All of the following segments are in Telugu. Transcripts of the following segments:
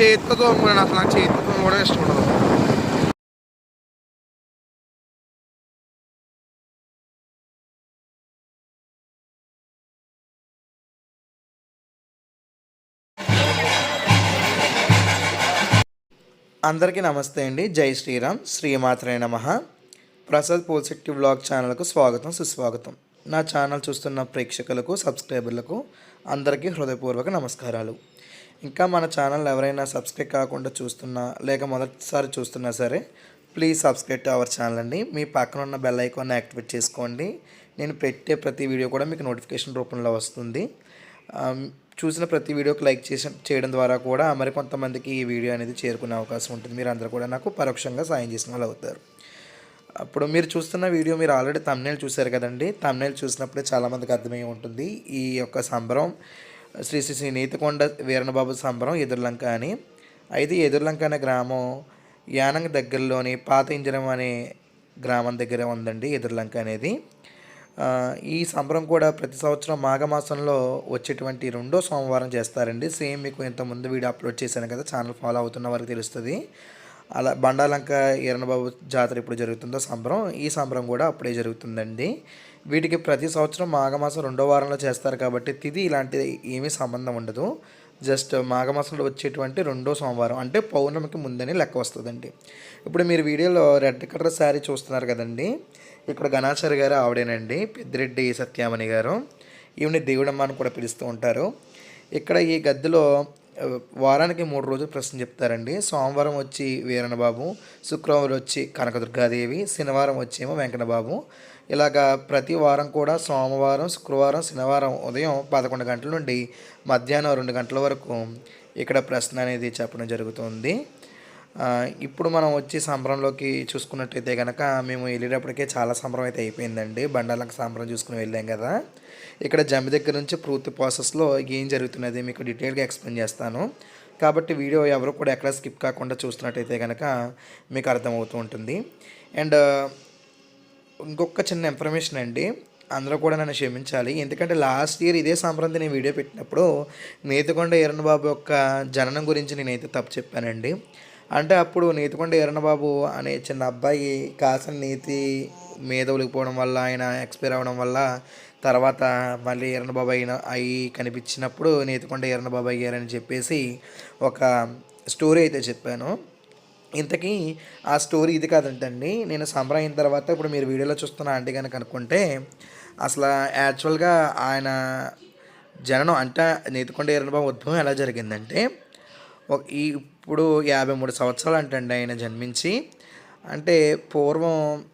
చేతితో తోముకున్నాను అసలు నాకు చేతితో తోముకోవడం ఇష్టం ఉండదు. అందరికీ నమస్తే అండి. జై శ్రీరామ్. శ్రీమాత్రే నమ. ప్రసాద్ పోల్శెట్టి బ్లాగ్ ఛానల్కు స్వాగతం సుస్వాగతం. నా ఛానల్ చూస్తున్న ప్రేక్షకులకు సబ్స్క్రైబర్లకు అందరికీ హృదయపూర్వక నమస్కారాలు. ఇంకా మన ఛానల్ ఎవరైనా సబ్స్క్రైబ్ కాకుండా చూస్తున్నా లేక మొదటిసారి చూస్తున్నా సరే please subscribe to our channel అండి. మీ పక్కన ఉన్న బెల్ ఐకాన్ యాక్టివేట్ చేసుకోండి. నేను పెట్టే ప్రతి వీడియో కూడా మీకు నోటిఫికేషన్ రూపంలో వస్తుంది. చూసిన ప్రతి వీడియోకి లైక్ చేసి చేయడం ద్వారా కూడా మరి కొంతమందికి ఈ వీడియో అనేది చేరుకునే అవకాశం ఉంటుంది. మీరు అందరూ కూడా నాకు పరోక్షంగా సాయం చేసిన వాళ్ళు అవుతారు. అప్పుడు మీరు చూస్తున్న వీడియో మీరు ఆల్రెడీ తమ్నేల్ చూశారు కదండి. తమ్నేల్ చూసినప్పుడే చాలామందికి అర్థమై ఉంటుంది. ఈ యొక్క సంబరం శ్రీ శ్రీ శ్రీ నీతికొండ వీరణబాబు సంబరం ఎదుర్లంక అని. అయితే ఎదుర్లంక అనే గ్రామం యానంగ్ దగ్గరలోని పాత ఇంజనం అనే గ్రామం దగ్గర ఉందండి ఎదుర్లంక అనేది. ఈ సంబరం కూడా ప్రతి సంవత్సరం మాఘమాసంలో వచ్చేటువంటి రెండో సోమవారం చేస్తారండి. సేమ్ మీకు ఇంత ముందు వీడియో అప్లోడ్ చేశాను కదా ఛానల్ ఫాలో అవుతున్న వారికి తెలుస్తుంది. అలా బండాలంక ఈరణబాబు జాతర ఇప్పుడు జరుగుతుందో సంబరం ఈ సంబరం కూడా అప్పుడే జరుగుతుందండి. వీటికి ప్రతి సంవత్సరం మాఘమాసం రెండో వారంలో చేస్తారు కాబట్టి తిది ఇలాంటి ఏమీ సంబంధం ఉండదు. జస్ట్ మాఘమాసంలో వచ్చేటువంటి రెండో సోమవారం అంటే పౌర్ణమికి ముందని లెక్క వస్తుందండి. ఇప్పుడు మీరు వీడియోలో రెడ్ కలర్ శారీ చూస్తున్నారు కదండి. ఇక్కడ గణాచారి గారు ఆవిడేనండి పెద్దిరెడ్డి సత్యామణి గారు. ఈవిని దేవుడమ్మ అని కూడా పిలుస్తూ ఉంటారు. ఇక్కడ ఈ గద్దెలో వారానికి మూడు రోజులు ప్రశ్న చెప్తారండి. సోమవారం వచ్చి వీరణబాబు శుక్రవారం వచ్చి కనకదుర్గాదేవి శనివారం వచ్చేమో వెంకటబాబు ఇలాగా ప్రతి వారం కూడా సోమవారం శుక్రవారం శనివారం ఉదయం పదకొండు గంటల నుండి మధ్యాహ్నం రెండు గంటల వరకు ఇక్కడ ప్రశ్న అనేది చెప్పడం జరుగుతుంది. ఇప్పుడు మనం వచ్చి సంబరంలోకి చూసుకున్నట్టయితే కనుక మేము వెళ్ళేటప్పటికే చాలా సంబరం అయితే అయిపోయిందండి. బండాలకు సంబరం చూసుకుని వెళ్ళాం కదా. ఇక్కడ జమ్మి దగ్గర నుంచి పూర్తి ప్రాసెస్లో ఏం జరుగుతున్నది మీకు డీటెయిల్గా ఎక్స్ప్లెయిన్ చేస్తాను. కాబట్టి వీడియో ఎవరు కూడా ఎక్కడ స్కిప్ కాకుండా చూస్తున్నట్టయితే కనుక మీకు అర్థమవుతూ ఉంటుంది. అండ్ ఇంకొక చిన్న ఇన్ఫర్మేషన్ అండి. అందరూ కూడా నన్ను క్షమించాలి. ఎందుకంటే లాస్ట్ ఇయర్ ఇదే సంప్రదాయం నేను వీడియో పెట్టినప్పుడు నేతగొండ ఈరణ్ బాబు యొక్క జననం గురించి నేనైతే తప్పు చెప్పానండి. అంటే అప్పుడు నేతికొండ ఈరణబాబు అనే చిన్న అబ్బాయి కాసిన నీతి మీద ఒలిగిపోవడం వల్ల ఆయన ఎక్స్పైర్ అవ్వడం వల్ల తర్వాత మళ్ళీ ఈరణబాబు అయిన అయి కనిపించినప్పుడు నీతికొండ ఈరణబాబు అయ్యారని చెప్పేసి ఒక స్టోరీ అయితే చెప్పాను. ఇంతకీ ఆ స్టోరీ ఇది కాదంటండి. నేను సంబరం అయిన తర్వాత ఇప్పుడు మీరు వీడియోలో చూస్తున్న ఆంటీ కనుక అనుకుంటే అసలు యాక్చువల్గా ఆయన జననం అంటే నీతికొండ ఎర్రబాబు ఉద్భవం ఎలా జరిగిందంటే ఇప్పుడు యాభై మూడు సంవత్సరాలు అంటండి ఆయన జన్మించి. అంటే పూర్వం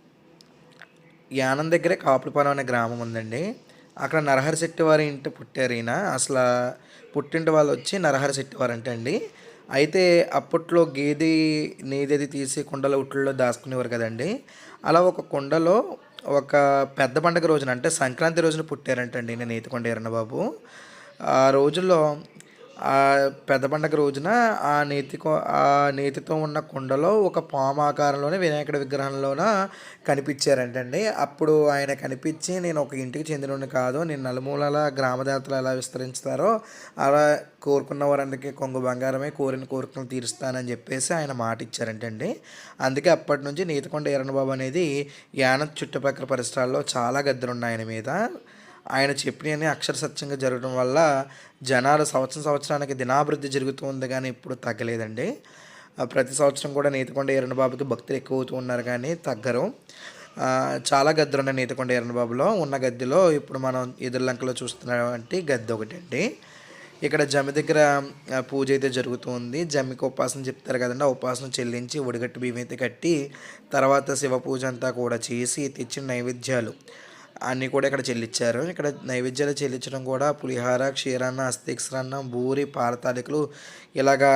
యానం దగ్గరే కాపులపాలెం అనే గ్రామం ఉందండి. అక్కడ నరహరి శెట్టి వారి ఇంటి పుట్టారు ఈయన. అసలు పుట్టింటి వాళ్ళు వచ్చి నరహరి శెట్టి వారు అంటే అండి అయితే అప్పట్లో గేదె నేదేది తీసి కుండల ఉట్లలో దాచుకునేవారు కదండి. అలా ఒక కుండలో ఒక పెద్ద పండగ రోజున అంటే సంక్రాంతి రోజున పుట్టారంటండి నేను నేతికొండ ఎర్రనబాబు ఆ రోజుల్లో ఆ పెద్ద పండగ రోజున ఆ నేతికో ఆ నేతితో ఉన్న కుండలో ఒక పాము ఆకారంలోనే వినాయకుడి విగ్రహంలోన కనిపించారంటండి. అప్పుడు ఆయన కనిపించి నేను ఒక ఇంటికి చెందినోడిని కాదు నేను నలుమూలల గ్రామదేవతలు ఎలా విస్తరించుతారో అలా కోరుకున్న వారందరికీ కొంగు బంగారమే కోరిన కోరికలు తీరుస్తానని చెప్పేసి ఆయన మాట ఇచ్చారంటండి అందుకే అప్పటి నుంచి నీతికొండ ఈరణబాబు అనేది యానం చుట్టుపక్కల పరిసరాల్లో చాలా గద్దలున్నాయి ఆయన మీద. ఆయన చెప్పినవన్నీ అక్షర సత్యంగా జరగడం వల్ల జనాలు సంవత్సరం సంవత్సరానికి దినాభివృద్ధి జరుగుతుంది కానీ ఇప్పుడు తగ్గలేదండి. ప్రతి సంవత్సరం కూడా నీతికొండ ఎర్రనబాబుకి భక్తులు ఎక్కువ అవుతూ ఉన్నారు కానీ తగ్గరు. చాలా గద్దెలు ఉన్నాయి నీతికొండ ఎర్రనబాబులో ఉన్న గద్దెలో ఇప్పుడు మనం ఎదుర్లంకలో చూస్తున్నటువంటి గద్దె ఒకటి అండి ఇక్కడ జమి దగ్గర పూజ అయితే జరుగుతుంది జమ్మికి ఉపాసన చెప్తారు కదండి. ఆ ఉపాసన చెల్లించి ఒడిగట్టు బియ్యం అయితే కట్టి తర్వాత శివ పూజ అంతా కూడా చేసి తెచ్చిన నైవేద్యాలు. అన్నీ కూడా ఇక్కడ చెల్లించారు ఇక్కడ నైవేద్యాలు చెల్లించడం కూడా పులిహార క్షీరాన్న అస్థిక్షరాన్న బూరి పారతాళికలు ఇలాగా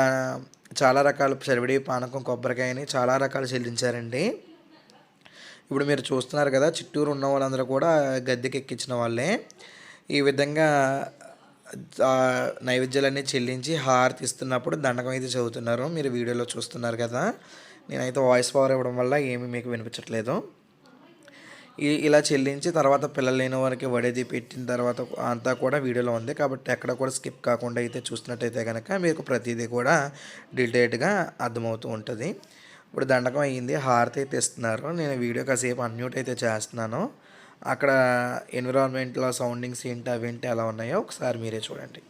చాలా రకాల చరివిడి పానకం కొబ్బరికాయని చాలా రకాలు చెల్లించారండి. ఇప్పుడు మీరు చూస్తున్నారు కదా చిట్టూరు ఉన్న వాళ్ళందరూ కూడా గద్దెకి ఎక్కించిన వాళ్ళే. ఈ విధంగా నైవేద్యాలన్నీ చెల్లించి హారతి ఇస్తున్నప్పుడు దండకం అయితే చదువుతున్నారు. మీరు వీడియోలో చూస్తున్నారు కదా. నేనైతే వాయిస్ పవర్ ఇవ్వడం వల్ల ఏమీ మీకు వినిపించట్లేదు. ఇలా చెల్లించి తర్వాత పిల్లలు లేని వారికి వడేది పెట్టిన తర్వాత అంతా కూడా వీడియోలో ఉంది. కాబట్టి ఎక్కడ కూడా స్కిప్ కాకుండా అయితే చూసినట్టయితే కనుక మీకు ప్రతిదీ కూడా డీటెయిల్డ్గా అర్థమవుతూ ఉంటుంది. ఇప్పుడు దండకం అయ్యింది. హారతి అయితే ఇస్తున్నారు. నేను వీడియో కాసేపు అన్మ్యూట్ అయితే చేస్తున్నాను. అక్కడ ఎన్విరాన్మెంట్లో సౌండింగ్స్ ఏంటి అవేంటి ఎలా ఉన్నాయో ఒకసారి మీరే చూడండి.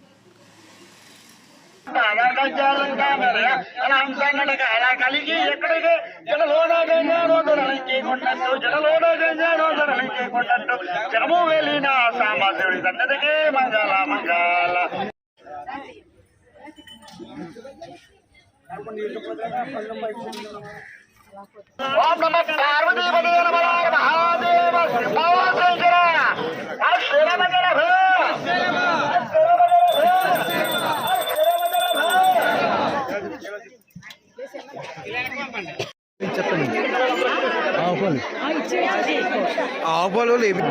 కలిగి ఎక్కడికి జడలోనా గంగానోదరలించి కొన్నట్టు జనలోన గంగానోదరలించి కొన్నట్టు జనము వెళ్ళిన సామాన్యుడి దండదికి మంగళ మంగళ ఓం నమ పార్వతీపతి నమ మహాదేవ శంభో శంకర ఆ శ్రీరామచంద్ర ఆవుపాలు లేవి.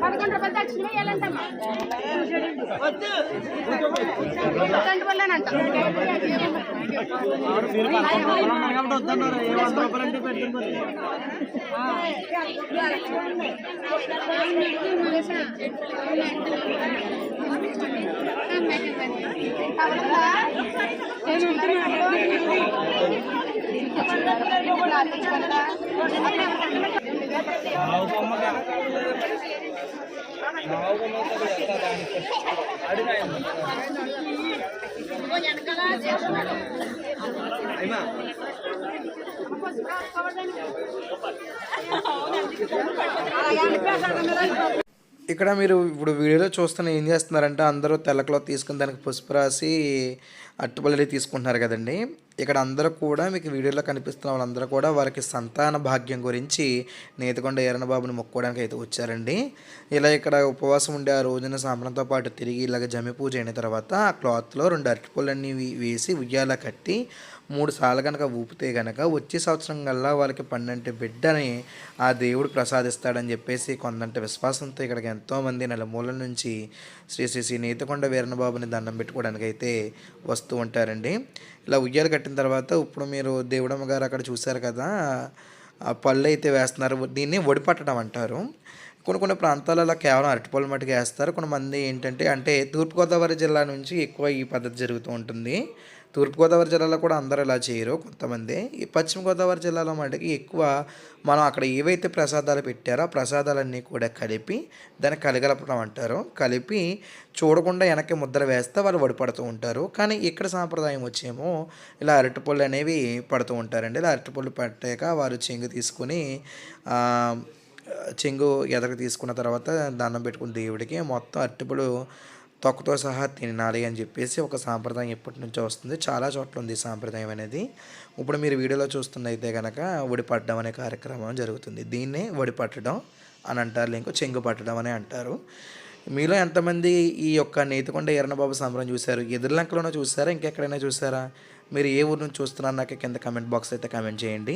పదకొండు రూపాయలు దక్షిణ వేయాలంటమ్మా రెండు వల్లనంట ఇక్కడ మీరు ఇప్పుడు వీడియోలో చూస్తున్న ఏం చేస్తున్నారంటే అందరూ తెల్ల క్లాత్ తీసుకుని దానికి పసుపు రాసి అట్టుబల్లి తీసుకుంటున్నారు కదండి. ఇక్కడ అందరూ కూడా మీకు వీడియోలో కనిపిస్తున్న వాళ్ళందరూ కూడా వారికి సంతాన భాగ్యం గురించి నేతకొండ ఈరణ బాబుని మొక్కోవడానికి అయితే వచ్చారండి. ఇలా ఇక్కడ ఉపవాసం ఉండే ఆ రోజున సాంబ్రంతో పాటు తిరిగి ఇలాగ జమి పూజ అయిన తర్వాత ఆ క్లాత్లో రెండు అరటిపళ్ళన్నీ వేసి ఉయ్యాల కట్టి మూడు సార్లు కనుక ఊపితే కనుక వచ్చే సంవత్సరం కల్లా వాళ్ళకి పన్నెండు బిడ్డని ఆ దేవుడు ప్రసాదిస్తాడని చెప్పేసి కొందంటే విశ్వాసంతో ఇక్కడికి ఎంతోమంది నలుమూలల నుంచి శ్రీ శ్రీ శ్రీ నేతకొండ వీరన్నబాబుని దండం పెట్టుకోవడానికి అయితే వస్తూ ఉంటారండి. ఇలా ఉయ్యాలు కట్టిన తర్వాత ఇప్పుడు మీరు దేవుడమ్మ గారు అక్కడ చూశారు కదా ఆ పళ్ళు అయితే వేస్తున్నారు. దీన్ని ఒడిపట్టడం అంటారు. కొన్ని కొన్ని ప్రాంతాలలో అలా కేవలం అరటిపళ్ళు మట్టుకు వేస్తారు. కొంతమంది ఏంటంటే అంటే తూర్పుగోదావరి జిల్లా నుంచి ఎక్కువ ఈ పద్ధతి జరుగుతూ ఉంటుంది. తూర్పుగోదావరి జిల్లాలో కూడా అందరూ ఇలా చేయరు కొంతమంది. ఈ పశ్చిమ గోదావరి జిల్లాలో మటుకి ఎక్కువ మనం అక్కడ ఏవైతే ప్రసాదాలు పెట్టారో ఆ ప్రసాదాలన్నీ కూడా కలిపి దాన్ని కలగలపడం అంటారు. కలిపి చూడకుండా వెనక్కి ముద్ర వేస్తే వాళ్ళు వడిపడుతూ ఉంటారు. కానీ ఇక్కడ సాంప్రదాయం వచ్చేమో ఇలా అరటిపళ్ళు అనేవి పడుతూ ఉంటారండి. ఇలా అరటిపళ్ళు పట్టాక వారు చెంగు తీసుకుని చెంగు ఎదగ తీసుకున్న తర్వాత దండం పెట్టుకుని దేవుడికి మొత్తం అరటిపళ్ళు తొక్కతో సహా తినాలి అని చెప్పేసి ఒక సాంప్రదాయం ఎప్పటి నుంచో వస్తుంది. చాలా చోట్ల ఉంది సాంప్రదాయం అనేది. ఇప్పుడు మీరు వీడియోలో చూస్తున్నైతే కనుక ఒడిపట్టడం అనే కార్యక్రమం జరుగుతుంది. దీన్నే ఒడిపట్టడం అని అంటారు. ఇంకో చెంగు పట్టడం అని అంటారు. మీలో ఎంతమంది ఈ యొక్క నేతికొండ ఎర్రనబాబు సంబరం చూశారు? ఎదురులంకలోనే చూసారా ఇంకెక్కడైనా చూసారా మీరు ఏ ఊరు నుంచి చూస్తున్నారు? నాకు కింద కమెంట్ బాక్స్ అయితే కమెంట్ చేయండి.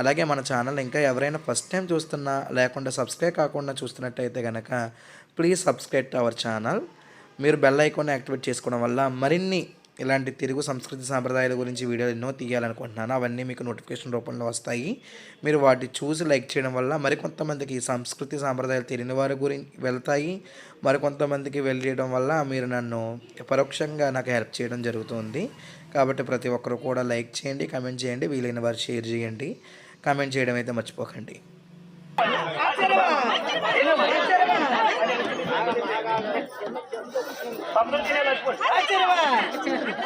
అలాగే మన ఛానల్ ఇంకా ఎవరైనా ఫస్ట్ టైం చూస్తున్నా లేకుండా సబ్స్క్రైబ్ కాకుండా చూస్తున్నట్టయితే కనుక please subscribe to our channel. మీరు బెల్ ఐకాన్ యాక్టివేట్ చేసుకోవడం వల్ల మరిన్ని ఇలాంటి తెలుగు సంస్కృతి సాంప్రదాయాల గురించి వీడియోలు ఎన్నో తీయాలనుకుంటున్నాను. అవన్నీ మీకు నోటిఫికేషన్ రూపంలో వస్తాయి. మీరు వాటి చూసి లైక్ చేయడం వల్ల మరికొంతమందికి ఈ సంస్కృతి సాంప్రదాయాలు తెలియని వారి గురించి వెళ్తాయి. మరికొంతమందికి వెళ్ళడం వల్ల మీరు నన్ను పరోక్షంగా నాకు హెల్ప్ చేయడం జరుగుతుంది. కాబట్టి ప్రతి ఒక్కరు కూడా లైక్ చేయండి కమెంట్ చేయండి వీలైన వారు షేర్ చేయండి. కామెంట్ చేయడం అయితే మర్చిపోకండి.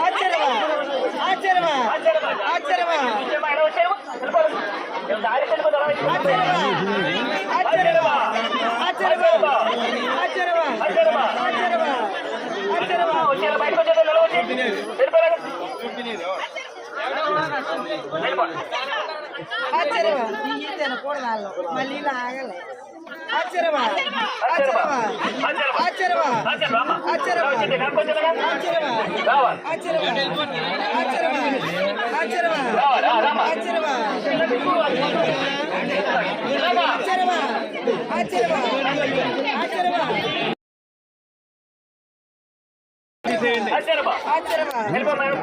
ఆశ్చర్యమా? తినకూడదు మళ్ళీ లాగలే ఆశ్చర్యమా? ఆశ్చర్యమా? ఆశ్చర్యమా ఆశ్చర్యమా ఆశ్చర్యమా ஆச்சரியமா ஆச்சரியமா ஆச்சரியமா ஆச்சரியமா ஆச்சரியமா ஆச்சரியமா ஆச்சரியமா ஆச்சரியமா ஆச்சரியமா ஆச்சரியமா ஆச்சரியமா ஆச்சரியமா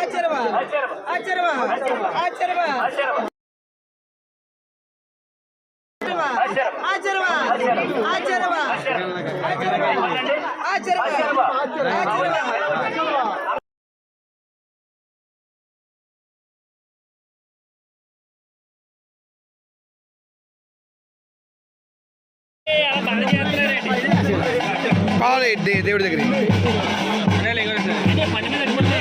ஆச்சரவா? ஆச்சரவா? ஆச்சரவா? ஆச்சரவா? ஆச்சரவா? ஆச்சரவா? ஆச்சரவா? కావాలి దేవుడి దగ్గర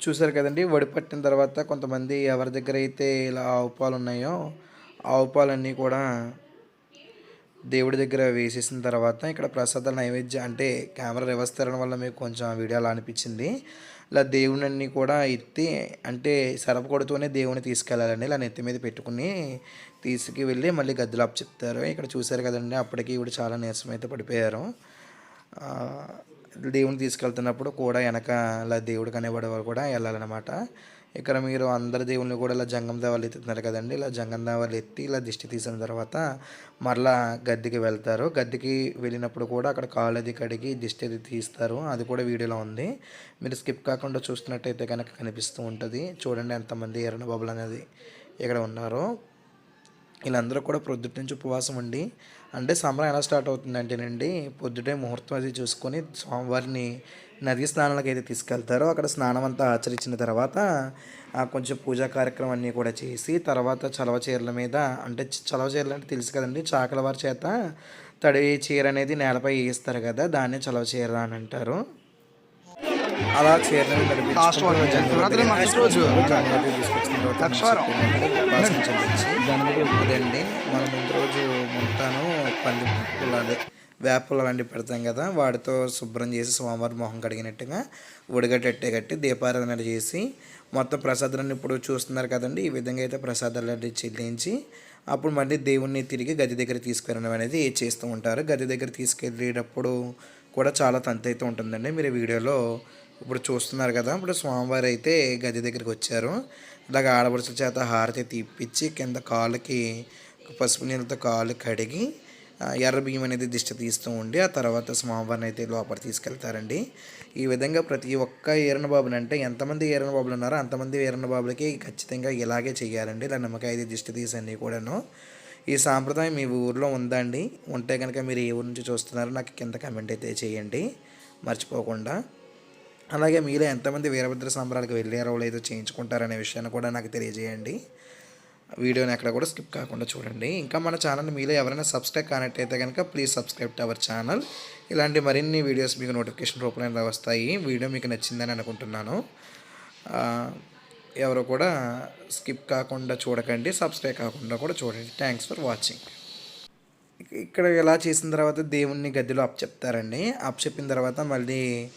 చూసారు కదండి వడి పట్టిన తర్వాత కొంతమంది ఎవరి దగ్గర అయితే ఇలా ఆవు పాలు ఉన్నాయో ఆవు పాలన్నీ కూడా దేవుడి దగ్గర వేసేసిన తర్వాత ఇక్కడ ప్రసాద నైవేద్యం అంటే కెమెరా రివర్స్ తిరగడం వల్ల మీకు కొంచెం వీడియో అలా అనిపించింది. ఇలా దేవుడిని కూడా ఎత్తి అంటే సరపకొడుతూనే దేవుని తీసుకెళ్ళాలండి. ఇలా నెత్తి మీద పెట్టుకుని తీసుకువెళ్ళి మళ్ళీ గద్దెలు అప్పు చెప్తారు. ఇక్కడ చూశారు కదండి అప్పటికి ఇవిడ చాలా నీరసం అయితే పడిపోయారు దేవుని తీసుకెళ్తున్నప్పుడు కూడా వెనక ఇలా దేవుడు కనేవాడు కూడా వెళ్ళాలన్నమాట. ఇక్కడ మీరు అందరి దేవుళ్ళు కూడా ఇలా జంగం దేవాలు ఎత్తుతున్నారు కదండి. ఇలా జంగం దేవాలు ఎత్తి ఇలా దిష్టి తీసిన తర్వాత మరలా గద్దెకి వెళ్తారు. గద్దెకి వెళ్ళినప్పుడు కూడా అక్కడ కాళ్ళు అది కడిగి దిష్టి అది తీస్తారు. అది కూడా వీడియోలో ఉంది. మీరు స్కిప్ కాకుండా చూస్తున్నట్టయితే కనుక కనిపిస్తూ ఉంటుంది. చూడండి ఎంతమంది ఎర్రన బాబులు అనేది ఇక్కడ ఉన్నారు. వీళ్ళందరూ కూడా పొద్దుటి నుంచి ఉపవాసం ఉండి అంటే సంబరం ఎలా స్టార్ట్ అవుతుందంటేనండి పొద్దుటే ముహూర్తం అది చూసుకొని స్వామివారిని నది స్నానాలకు అయితే తీసుకెళ్తారో అక్కడ స్నానం అంతా ఆచరించిన తర్వాత ఆ కొంచెం పూజా కార్యక్రమం అన్నీ కూడా చేసి తర్వాత చలవ చీరల మీద అంటే చలవ చీరలు అంటే తెలుసు కదండి చాకల వారి చేత తడి చీర అనేది నేలపై వేస్తారు కదా దాన్ని చలవ చీర అని అంటారు. అలా చీరలను Last one, శివరాత్రి ఉంటుందండి మనం ముందు రోజు ముంతాను పంది పుల్ల అదే అలాంటివి పెడతాం కదా వాటితో శుభ్రం చేసి సోమవారం మొహం కడిగినట్టుగా ఉడగట్టట్టే కట్టి దీపారాధన చేసి మొత్తం ప్రసాదాలను ఇప్పుడు చూస్తున్నారు కదండి ఈ విధంగా అయితే ప్రసాదాలు చెల్లించి అప్పుడు మళ్ళీ దేవుణ్ణి తిరిగి గది దగ్గర తీసుకెళ్ళడం అనేది చేస్తూ ఉంటారు. గది దగ్గర తీసుకెళ్ళేటప్పుడు కూడా చాలా తంత అయితే ఉంటుందండి. మీరు వీడియోలో ఇప్పుడు చూస్తున్నారు కదా ఇప్పుడు స్వామివారు అయితే గది దగ్గరికి వచ్చారు. ఇలాగ ఆడపడుచుల చేత హారతి తీపిచ్చి కింద కాళ్ళకి పసుపు నీళ్ళతో కాళ్ళు కడిగి ఆ, ఎర్ర బియ్యం అనేది దిష్టి తీస్తూ ఉండి ఆ తర్వాత స్వామివారిని అయితే లోపల తీసుకెళ్తారండి. ఈ విధంగా ప్రతి ఒక్క ఈరణ బాబుని అంటే ఎంతమంది ఈరణ బాబులు ఉన్నారో అంతమంది ఈరణ బాబులకి ఖచ్చితంగా ఇలాగే చేయాలండి ఇలా నిమ్మకాయ దిష్టి తీసి అన్నీ కూడాను. ఈ సాంప్రదాయం మీ ఊర్లో ఉందా అండి ఉంటే కనుక మీరు ఏ ఊరు నుంచి చూస్తున్నారో నాకు కింద కమెంట్ అయితే చేయండి. మర్చిపోకుండా. అలాగే మీలో ఎంతమంది వీరభద్ర సంబరాలకు వెళ్ళారో లేదో చేయించుకుంటారనే విషయాన్ని కూడా నాకు తెలియజేయండి. వీడియోని అక్కడ కూడా స్కిప్ కాకుండా చూడండి. ఇంకా మన ఛానల్ మీలో ఎవరైనా సబ్స్క్రైబ్ కానట్టయితే కనుక please subscribe to our channel. ఇలాంటి మరిన్ని వీడియోస్ మీకు నోటిఫికేషన్ రూపంలో వస్తాయి. వీడియో మీకు నచ్చిందని అనుకుంటున్నాను. ఎవరు కూడా స్కిప్ కాకుండా చూడకండి. సబ్స్క్రైబ్ కాకుండా కూడా చూడండి. థ్యాంక్స్ ఫర్ వాచింగ్ ఇక్కడ ఇలా చేసిన తర్వాత దేవుణ్ణి గదిలో అప్ చెప్తారండి అప్ చెప్పిన తర్వాత మళ్ళీ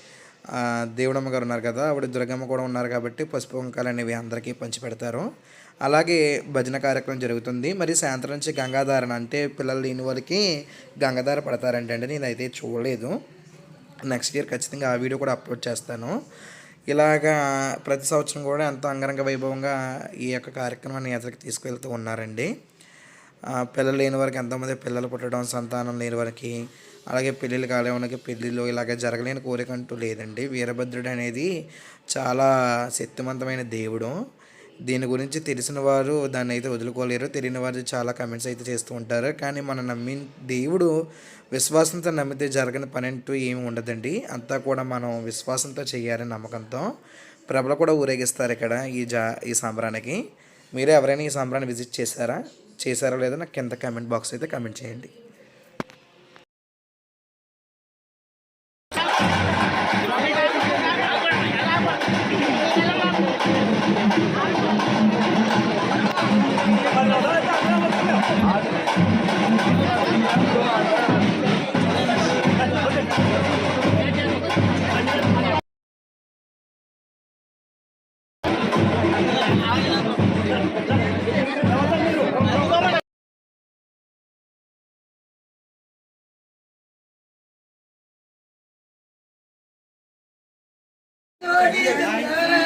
దేవుడమ్మ గారు ఉన్నారు కదా ఆవిడ దుర్గమ్మ కూడా ఉన్నారు కాబట్టి పసుపు వంకాలు అనేవి అందరికీ పంచిపెడతారు అలాగే భజన కార్యక్రమం జరుగుతుంది. మరి సాయంత్రం నుంచి గంగాధారణ అంటే పిల్లలు లేని వాళ్ళకి గంగాధార పడతారంటే అండి నేనైతే చూడలేదు. నెక్స్ట్ ఇయర్ ఖచ్చితంగా ఆ వీడియో కూడా అప్లోడ్ చేస్తాను. ఇలాగా ప్రతి సంవత్సరం కూడా ఎంతో అంగరంగ వైభవంగా ఈ యొక్క కార్యక్రమాన్ని ఎదురుకి తీసుకువెళ్తూ ఉన్నారండి. పిల్లలు లేని వారికి ఎంతోమంది పిల్లలు పుట్టడం సంతానం లేని వారికి అలాగే పెళ్ళిళ్ళు కాలే వాళ్ళకి పెళ్ళిళ్ళు ఇలాగ జరగలేని కోరిక అంటూ లేదండి. వీరభద్రుడు అనేది చాలా శక్తివంతమైన దేవుడు. దీని గురించి తెలిసిన వారు దాన్ని అయితే వదులుకోలేరు. తెలియని వారు చాలా కమెంట్స్ అయితే చేస్తూ ఉంటారు. కానీ మనం నమ్మి దేవుడు విశ్వాసంతో నమ్మితే జరగని పని అంటూ ఏమి ఉండదండి. అంతా కూడా మనం విశ్వాసంతో చేయాలని నమ్మకంతో ప్రభలు కూడా ఊరేగిస్తారు ఇక్కడ ఈ జా ఈ సంబరానికి. మీరు ఎవరైనా ఈ సంబరాన్ని విజిట్ చేశారా? చేశారా లేదో నాకు కింద కమెంట్ బాక్స్ అయితే కమెంట్ చేయండి. Glória